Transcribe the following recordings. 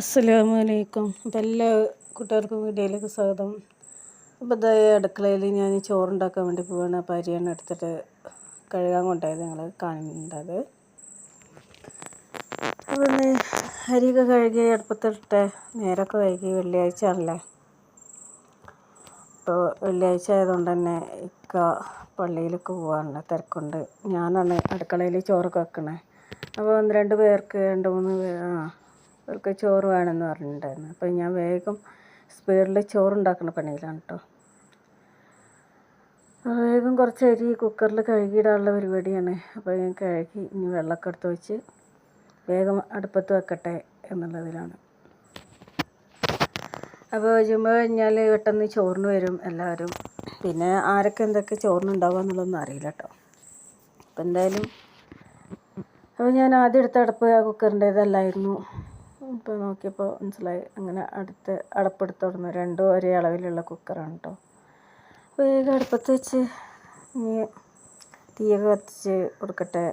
അസ്സലാമു അലൈക്കും എല്ലാ കൂട്ടുകാർക്കും വീഡിയോയിലേക്ക് സ്വാഗതം. അപ്പോൾ ഇതായ അടുക്കളയിൽ ഞാൻ ചോറുണ്ടാക്കാൻ വേണ്ടി പോവാണ്. അപ്പോൾ അരിയാണ് എടുത്തിട്ട് കഴുകാൻ കൊണ്ടായത് നിങ്ങൾ കാണുന്നുണ്ടത്. ഒന്ന് അരിയൊക്കെ കഴുകി അടുപ്പത്തിട്ട് നേരമൊക്കെ വൈകി വെള്ളിയാഴ്ച ആണല്ലേ? അപ്പോൾ വെള്ളിയാഴ്ച ആയതുകൊണ്ട് തന്നെ ഇക്ക പള്ളിയിലേക്ക് പോകാനുള്ള തിരക്കുണ്ട്. ഞാനാണ് അടുക്കളയിൽ ചോറൊക്കെ വെക്കണേ. അപ്പോൾ ഒന്ന് രണ്ട് പേർക്ക് രണ്ട് മൂന്ന് പേർ ആ അവർക്ക് ചോറ് വേണമെന്ന് പറഞ്ഞിട്ടുണ്ടായിരുന്നു. അപ്പോൾ ഞാൻ വേഗം സ്പീഡിൽ ചോറുണ്ടാക്കുന്ന പണിയിലാണ് കേട്ടോ. വേഗം കുറച്ച് അരി കുക്കറിൽ കഴുകിയിടാനുള്ള പരിപാടിയാണ്. അപ്പോൾ ഞാൻ കഴുകി ഇനി വെള്ളമൊക്കെ എടുത്ത് വെച്ച് വേഗം അടുപ്പത്ത് വെക്കട്ടെ എന്നുള്ളതിലാണ്. അപ്പോൾ ജുമ കഴിഞ്ഞാൽ പെട്ടെന്ന് ചോറിന് വരും എല്ലാവരും. പിന്നെ ആരൊക്കെ എന്തൊക്കെ ചോറിനുണ്ടാവുക എന്നുള്ളതൊന്നും അറിയില്ല കേട്ടോ. അപ്പോൾ എന്തായാലും അപ്പോൾ ഞാൻ ആദ്യം എടുത്ത അടുപ്പ് ആ കുക്കറിന്റേതല്ലായിരുന്നു. ഇപ്പോൾ നോക്കിയപ്പോൾ മനസ്സിലായി. അങ്ങനെ അടുത്ത് അടപ്പെടുത്ത് തുടങ്ങുന്നു രണ്ടും ഒരേ അളവിലുള്ള കുക്കറാണ് കേട്ടോ വേഗം അടുപ്പത്ത് വെച്ച് ഇനി തീയൊക്കെ കത്തിച്ച് കൊടുക്കട്ടെ.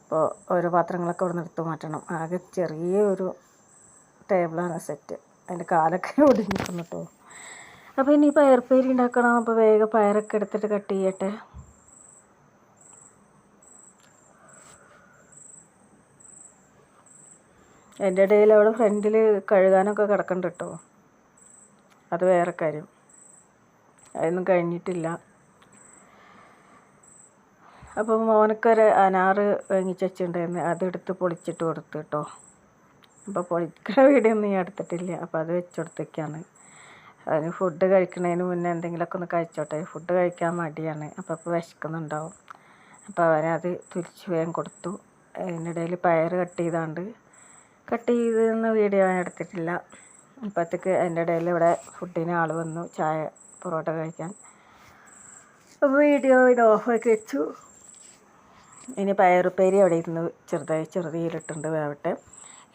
അപ്പോൾ ഓരോ പാത്രങ്ങളൊക്കെ അവിടെ എടുത്ത് മാറ്റണം. ആകെ ചെറിയ ഒരു ടേബിളാണ് സെറ്റ്. അതിന്റെ കാലൊക്കെ ഒടിഞ്ഞിരിക്കുന്നു കേട്ടോ അപ്പോൾ ഇനി പയർപ്പേരി ഉണ്ടാക്കണം അപ്പോൾ വേഗം പയറൊക്കെ എടുത്തിട്ട് കട്ട് ചെയ്യട്ടെ. എന്റെ ഇടയിൽ അവിടെ ഫ്രണ്ടിൽ കഴുകാനൊക്കെ കിടക്കുന്നുണ്ട് കേട്ടോ അത് വേറെ കാര്യം. അതൊന്നും കഴിഞ്ഞിട്ടില്ല. അപ്പോൾ മോനക്കൊരു അനാറ് വാങ്ങിച്ച് വെച്ചിട്ടുണ്ടായിരുന്നു. അതെടുത്ത് പൊളിച്ചിട്ട് കൊടുത്തു കേട്ടോ അപ്പോൾ പൊളിക്കുന്ന വീഡിയോ ഒന്നും ഞാൻ എടുത്തിട്ടില്ല. അപ്പോൾ അത് വെച്ച് കൊടുത്തേക്കാണ്. അതിന് ഫുഡ് കഴിക്കുന്നതിന് മുന്നേ എന്തെങ്കിലുമൊക്കെ ഒന്ന് കഴിച്ചോട്ടെ. ഫുഡ് കഴിക്കാൻ മടിയാണ്. അപ്പോൾ ഇപ്പോൾ വിശക്കുന്നുണ്ടാവും. അപ്പോൾ അവനത് തിരിച്ച് വേഗം കൊടുത്തു. അതിനിടയിൽ പയർ കട്ട് ചെയ്താണ്ട് കട്ട് ചെയ്തെന്ന് വീഡിയോ ഞാൻ എടുത്തിട്ടില്ല. അപ്പോഴത്തേക്ക് എന്റെ ഇടയിൽ ഇവിടെ ഫുഡിന് ആൾ വന്നു ചായ പൊറോട്ട കഴിക്കാൻ. വീഡിയോ ഇത് ഓഫാക്കി വെച്ചു. ഇനി പയറുപ്പേരി അവിടെ ഇരുന്ന് ചെറുതായി ചെറുതീലിട്ടുണ്ട് വേവട്ടെ.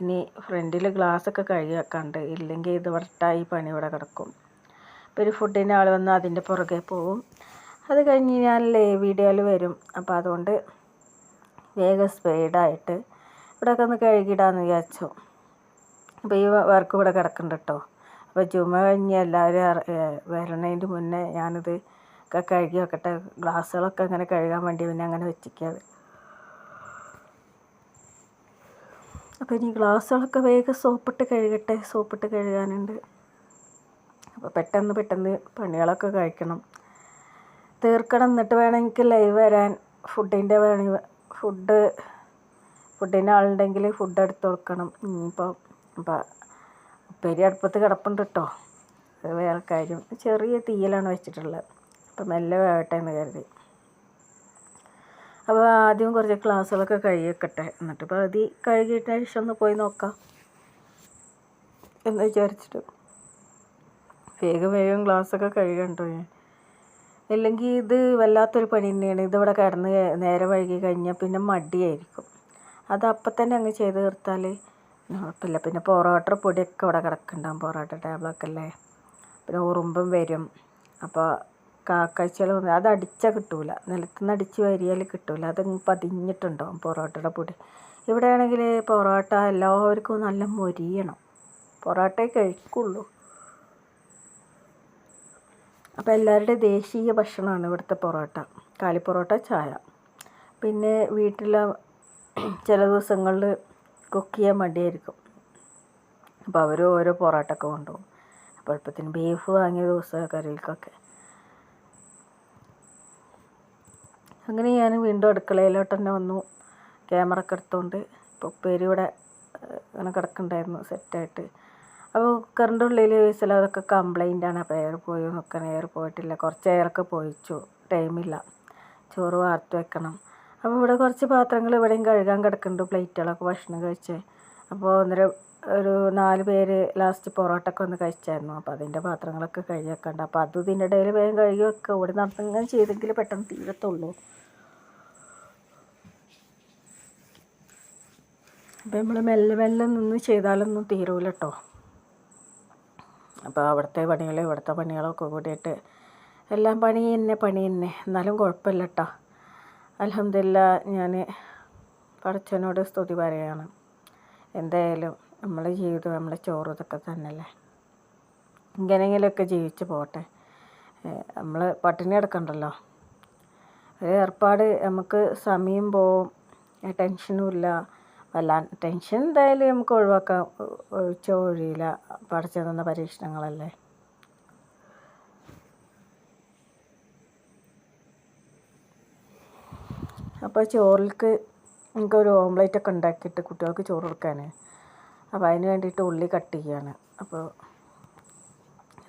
ഇനി ഫ്രണ്ടിൽ ഗ്ലാസ്സൊക്കെ കഴുകി വെക്കാണ്ട് ഇല്ലെങ്കിൽ ഇത് വട്ടായി പണി ഇവിടെ കിടക്കും. അപ്പോൾ ഒരു ഫുഡിന്റെ ആൾ വന്ന് അതിന്റെ പുറകെ പോവും. അത് കഴിഞ്ഞ് ഞാൻ വീഡിയോയിൽ വരും. അപ്പോൾ അതുകൊണ്ട് വേഗം സ്പീഡായിട്ട് ഇവിടെയൊക്കെ ഒന്ന് കഴുകിയിടാമെന്ന് വിചാരിച്ചു. അപ്പോൾ ഈ വർക്ക് ഇവിടെ കിടക്കുന്നുണ്ട് കേട്ടോ അപ്പോൾ ചുമ കഴിഞ്ഞ് എല്ലാവരും വരണതിന്റെ മുന്നേ ഞാനിത് ഒക്കെ കഴുകി വെക്കട്ടെ. ഗ്ലാസ്സുകളൊക്കെ അങ്ങനെ കഴുകാൻ വേണ്ടി പിന്നെ അങ്ങനെ വെച്ചിരിക്കുകയാണ് അപ്പോൾ ഇനി ഗ്ലാസ്സുകളൊക്കെ വേഗം സോപ്പിട്ട് കഴുകട്ടെ. സോപ്പിട്ട് കഴുകാനുണ്ട്. അപ്പോൾ പെട്ടെന്ന് പെട്ടെന്ന് പണികളൊക്കെ കഴിക്കണം. തീർക്കണം. എന്നിട്ട് വേണമെങ്കിൽ ലൈവ് വരാൻ. ഫുഡിന്റെ വേണമെങ്കിൽ ഫുഡ് ഫുഡിന് ആളുണ്ടെങ്കിൽ ഫുഡ് എടുത്ത് കൊടുക്കണം. ഇനിയിപ്പോൾ അപ്പോൾ ഉപ്പേരി അടുപ്പത്ത് കിടപ്പുണ്ട് കേട്ടോ അത് വേറെ കാര്യം. ചെറിയ തീയിലാണ് വെച്ചിട്ടുള്ളത്. അപ്പം മെല്ലെ വേവട്ടെ എന്ന് കരുതി. അപ്പോൾ ആദ്യം കുറച്ച് ഗ്ലാസ്സുകളൊക്കെ കഴുകി വെക്കട്ടെ എന്നിട്ട് പകുതി കഴുകിയിട്ട് ശേഷം ഒന്ന് പോയി നോക്കാം എന്ന് വിചാരിച്ചിട്ട്. വേഗം വേഗം ഗ്ലാസ്സൊക്കെ കഴുകണ്ടോ ഞാൻ? ഇല്ലെങ്കിൽ ഇത് വല്ലാത്തൊരു പണി തന്നെയാണ്. ഇതിവിടെ കിടന്ന് നേരെ വഴുകി കഴിഞ്ഞാൽ പിന്നെ മടിയായിരിക്കും. അത് അപ്പം തന്നെ അങ്ങ് ചെയ്ത് തീർത്താൽ കുഴപ്പമില്ല. പിന്നെ പൊറോട്ട പൊടിയൊക്കെ ഇവിടെ കിടക്കുന്നുണ്ടാവും. പൊറോട്ട ടേബിളൊക്കെ അല്ലേ പിന്നെ ഉറുമ്പും വരും. അപ്പോൾ കാക്കാഴ്ചകളൊന്നും അത് അടിച്ചാൽ കിട്ടൂല. നിലത്തുനിന്ന് അടിച്ച് വരിയാൽ കിട്ടൂല. അത് പതിഞ്ഞിട്ടുണ്ടാവും പൊറോട്ടയുടെ പൊടി. ഇവിടെ ആണെങ്കിൽ പൊറോട്ട എല്ലാവർക്കും നല്ല മൊരിയണം. പൊറോട്ടയെ കഴിക്കുള്ളൂ. അപ്പോൾ എല്ലാവരുടെയും ദേശീയ ഭക്ഷണമാണ് ഇവിടുത്തെ പൊറോട്ട. കാലിപ്പൊറോട്ട ചായ. പിന്നെ വീട്ടിലെ ചില ദിവസങ്ങളിൽ കുക്ക് ചെയ്യാൻ മടിയായിരിക്കും. അപ്പോൾ അവർ ഓരോ പൊറോട്ടൊക്കെ കൊണ്ടുപോകും. അപ്പോൾ എളുപ്പത്തിന് ബീഫ് വാങ്ങിയ ദിവസം കറികൾക്കൊക്കെ. അങ്ങനെ ഞാൻ വീണ്ടും അടുക്കളയിലോട്ട് തന്നെ വന്നു. ക്യാമറ ഒക്കെ എടുത്തുകൊണ്ട് ഇപ്പോൾ ഉപ്പേരി ഇവിടെ അങ്ങനെ കിടക്കുന്നുണ്ടായിരുന്നു സെറ്റായിട്ട് അപ്പോൾ കുക്കറിന്റെ ഉള്ളിൽ ചിലതൊക്കെ കംപ്ലൈന്റ് ആണ്. അപ്പോൾ എയർ പോയി നോക്കണം എയർ പോയിട്ടില്ല. കുറച്ച് എയറൊക്കെ പോയിച്ചു. ടൈമില്ല ചോറ് വാർത്ത് വെക്കണം. അപ്പോൾ ഇവിടെ കുറച്ച് പാത്രങ്ങൾ ഇവിടെയും കഴുകാൻ കിടക്കുന്നുണ്ട്. പ്ലേറ്റുകളൊക്കെ ഭക്ഷണം കഴിച്ച്. അപ്പോൾ ഒന്നര ഒരു നാല് പേര് ലാസ്റ്റ് പൊറോട്ടൊക്കെ ഒന്ന് കഴിച്ചായിരുന്നു. അപ്പോൾ അതിന്റെ പാത്രങ്ങളൊക്കെ കഴുകി വെക്കണ്ട അപ്പോൾ അത് ഇതിന്റെ ഇടയിൽ വേഗം കഴുകി വെക്കുക ഇവിടെ നടത്തുന്ന ചെയ്തെങ്കിൽ പെട്ടെന്ന് തീരത്തുള്ളൂ. അപ്പോൾ നമ്മൾ മെല്ലെ മെല്ലെ നിന്ന് ചെയ്താലൊന്നും തീരൂല കേട്ടോ അപ്പോൾ അവിടുത്തെ പണികൾ ഇവിടുത്തെ പണികളൊക്കെ കൂടിയിട്ട് എല്ലാം പണി തന്നെ പണി തന്നെ. എന്നാലും കുഴപ്പമില്ല കേട്ടോ അലഹമില്ല ഞാൻ പടച്ചനോട് സ്തുതി പറയുകയാണ് എന്തായാലും നമ്മളെ ജീവിതം നമ്മളെ ചോറ് ഇതൊക്കെ തന്നെയല്ലേ? ഇങ്ങനെങ്കിലൊക്കെ ജീവിച്ച് പോട്ടെ. നമ്മൾ പട്ടിണി കിടക്കണ്ടല്ലോ? ഒരു ഏർപ്പാട് നമുക്ക് സമയം പോവും ടെൻഷനും ഇല്ല. വല്ല ടെൻഷൻ എന്തായാലും നമുക്ക് ഒഴിവാക്കാൻ ഒഴിച്ച ഒഴിയില്ല. പഠിച്ചു തന്ന പരീക്ഷണങ്ങളല്ലേ? അപ്പോൾ ചോറിലേക്ക് എനിക്കൊരു ഓംലേറ്റ് ഒക്കെ ഉണ്ടാക്കിയിട്ട് കുട്ടികൾക്ക് ചോറ് കൊടുക്കാൻ അപ്പോൾ അതിന് വേണ്ടിയിട്ട് ഉള്ളി കട്ട് ചെയ്യുകയാണ്. അപ്പോൾ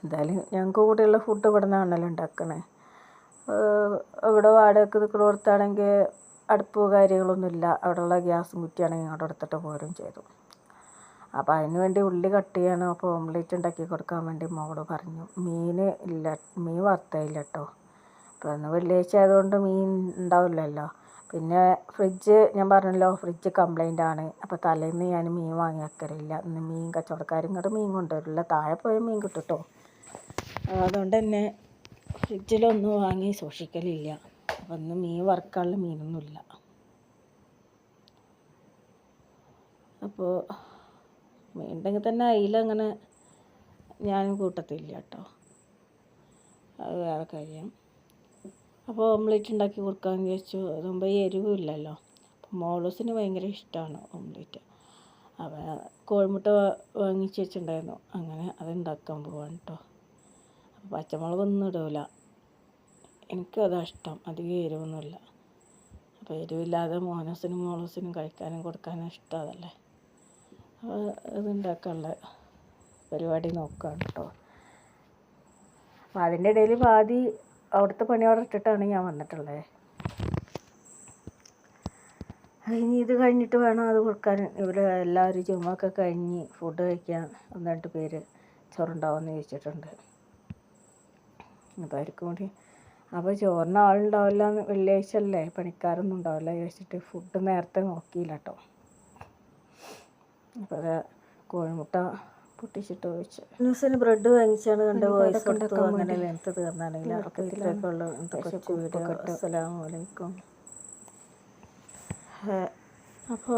എന്തായാലും ഞങ്ങൾക്ക് കൂടെയുള്ള ഫുഡ് ഇവിടെ നിന്നാണല്ലോ ഉണ്ടാക്കണേ. ഇവിടെ വാടകയ്ക്ക് നിൽക്കുന്നിടത്താണെങ്കിൽ അടുപ്പ് കാര്യങ്ങളൊന്നുമില്ല അവിടെയുള്ള ഗ്യാസ് കുറ്റിയാണെങ്കിൽ ഇങ്ങോട്ട് എടുത്തിട്ട് പോരും ചെയ്തു. അപ്പോൾ അതിന് വേണ്ടി ഉള്ളി കട്ട് ചെയ്യണം. അപ്പോൾ ഓംലേറ്റ് ഉണ്ടാക്കി കൊടുക്കാൻ വേണ്ടി മോൾ പറഞ്ഞു. മീൻ ഇല്ല മീൻ വറുത്തതില്ല കേട്ടോ. അപ്പോൾ ഇന്ന് വെള്ളിയാഴ്ച ആയതുകൊണ്ട് മീൻ ഉണ്ടാവില്ലല്ലോ. പിന്നെ ഫ്രിഡ്ജ് ഞാൻ പറഞ്ഞല്ലോ ഫ്രിഡ്ജ് കംപ്ലൈന്റ് ആണ്. അപ്പോൾ തലേന്ന് ഞാൻ മീൻ വാങ്ങി വെക്കലില്ല. ഇന്ന് മീൻ കച്ചവടക്കാരും ഇങ്ങോട്ട് മീൻ കൊണ്ടുവരില്ല. താഴെ പോയാൽ മീൻ കിട്ടും അതുകൊണ്ട് തന്നെ ഫ്രിഡ്ജിലൊന്നും വാങ്ങി സൂക്ഷിക്കലില്ല. അപ്പം ഇന്ന് മീൻ വറുക്കാനുള്ള മീനൊന്നുമില്ല അപ്പോൾ മീൻ ഉണ്ടെങ്കിൽ തന്നെ അതിലങ്ങനെ ഞാൻ കൂട്ടത്തില്ല കേട്ടോ. അത് വേറെ കാര്യം. അപ്പോൾ ഓംലെറ്റ് ഉണ്ടാക്കി കൊടുക്കാമെന്ന് വിചാരിച്ചു. അതാകുമ്പോൾ എരിവില്ലല്ലോ അപ്പോൾ മോളൂസിന് ഭയങ്കര ഇഷ്ടമാണ് ഓംലെറ്റ്. അപ്പോൾ കോഴിമുട്ട വാങ്ങിച്ച് വെച്ചിട്ടുണ്ടായിരുന്നു. അങ്ങനെ അത് ഉണ്ടാക്കാൻ പോവാണ് കേട്ടോ അപ്പോൾ പച്ചമുളകൊന്നും ഇടൂല. എനിക്കതാ ഇഷ്ടം. അധികം എരിവൊന്നുമില്ല. അപ്പോൾ എരിവില്ലാതെ മോനസിനും മോളൂസിനും കഴിക്കാനും കൊടുക്കാനും ഇഷ്ടം അതല്ലേ അപ്പോൾ ഇത് ഉണ്ടാക്കാനുള്ള പരിപാടി നോക്കുകയാണ് കേട്ടോ അപ്പോൾ അതിന്റെ ഇടയിൽ പാതി അവിടുത്തെ പണി അവിടെ ഇട്ടിട്ടാണ് ഞാൻ വന്നിട്ടുള്ളത് ഇനി ഇത് കഴിഞ്ഞിട്ട് വേണം അത് കൊടുക്കാൻ. ഇവർ എല്ലാവരും ചുമ്മാക്കെ കഴിഞ്ഞ് ഫുഡ് കഴിക്കാൻ ഒന്ന് രണ്ട് പേര് ചോറുണ്ടാവുമെന്ന് ചോദിച്ചിട്ടുണ്ട്. അപ്പോൾ അവർക്കും കൂടി അപ്പോൾ ചോറിന് ആളുണ്ടാവില്ല വെള്ളിയാഴ്ച അല്ലേ? പണിക്കാരൊന്നും ഉണ്ടാവില്ല ചോദിച്ചിട്ട് ഫുഡ് നേരത്തെ നോക്കിയില്ല കേട്ടോ. അപ്പോൾ കോഴിമുട്ട പൊട്ടിച്ചിട്ട് ഒഴിച്ച് ന്യൂസിന് ബ്രെഡ് വാങ്ങിച്ചാണ് കണ്ട് വോയിസ് കൊടുത്തു അങ്ങനെ ലെങ്ത് തീർന്നാണെങ്കിൽ ഇത്രയൊക്കെയുള്ള. കൊച്ചു വീഡിയോ അസ്സലാമലൈക്കും അപ്പോൾ